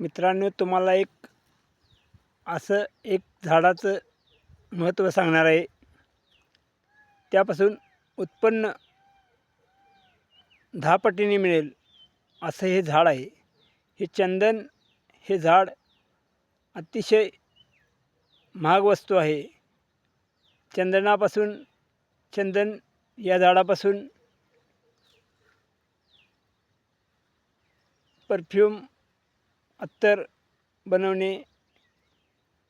मित्रांनो तुम्हाला एक असं एक झाडाचं महत्त्व सांगणार आहे. त्यापासून उत्पन्न दहा पटीने मिळेल असं हे झाड आहे. हे चंदन हे झाड अतिशय महाग वस्तू आहे. चंदनापासून चंदन या झाडापासून परफ्यूम अत्तर बनवणे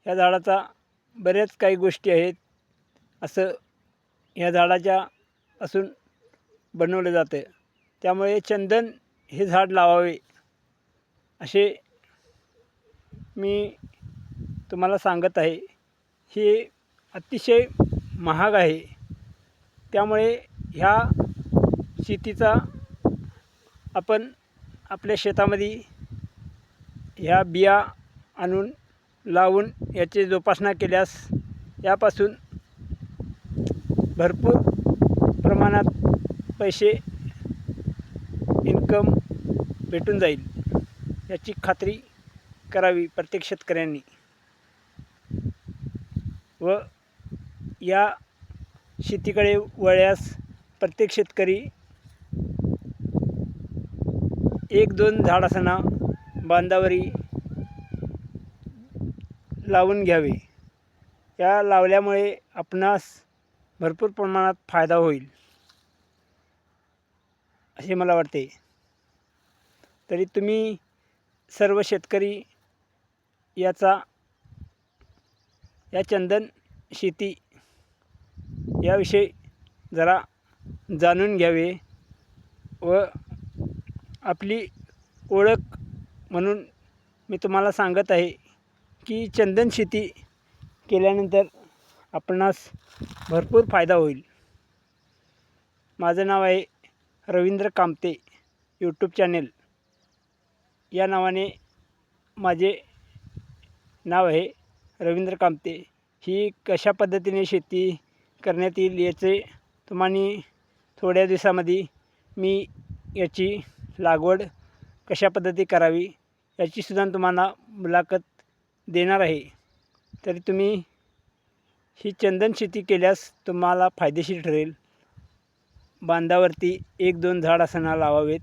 ह्या झाडाचा बऱ्याच काही गोष्टी आहेत. असं ह्या झाडाच्या असून बनवलं जातं त्यामुळे चंदन हे झाड लावावे असे मी तुम्हाला सांगत आहे. हे अतिशय महाग आहे. त्यामुळे ह्या शेतीचा आपण आपल्या शेतामध्ये ह्या बिया आणून लावून याची जोपासना केल्यास यापासून भरपूर प्रमाणात पैसे इन्कम भेटून जाईल याची खात्री करावी प्रत्येक शेतकऱ्यांनी. व या शेतीकडे वळल्यास प्रत्येक शेतकरी एक दोन झाड असताना बांधावरी लावून घ्यावे. या लावल्यामुळे आपणास भरपूर प्रमाणात फायदा होईल. असे मला वाटते. तरी तुम्ही सर्व शेतकरी याचा या चंदन शेती याविषयी जरा जाणून घ्यावे व आपली ओळख म्हणून मी तुम्हाला सांगत आहे की चंदन शेती केल्यानंतर आपणास भरपूर फायदा होईल. माझं नाव आहे रवींद्र कामते यूट्यूब चॅनेल या नावाने माझे नाव आहे रवींद्र कामते. ही कशा पद्धतीने शेती करण्यात येईल याचे तुम्हाला थोड्या दिवसामध्ये मी याची लागवड कशा पद्धती करावी याचीसुद्धा तुम्हाला मुलाखत देणार आहे. तरी तुम्ही ही चंदन शेती केल्यास तुम्हाला फायदेशीर ठरेल. बांधावरती एक दोन झाड असणा लावावेत.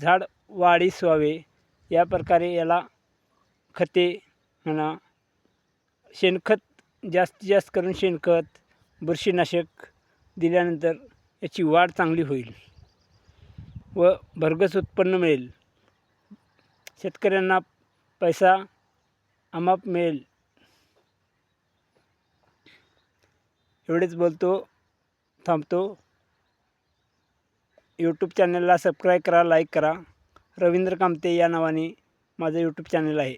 झाड वाढीस व्हावे या प्रकारे याला खते म्हणा शेणखत जास्तीत जास्त करून शेणखत बुरशीनाशक दिल्यानंतर याची वाढ चांगली होईल. व भरघोस उत्पन्न मिळेल. शेतकऱ्यांना पैसा अमाप मिळेल. एवढेच बोलतो थांबतो. यूट्यूब चॅनलला सबस्क्राईब करा लाईक करा. रवींद्र कामते या नावाने माझं यूट्यूब चॅनल आहे.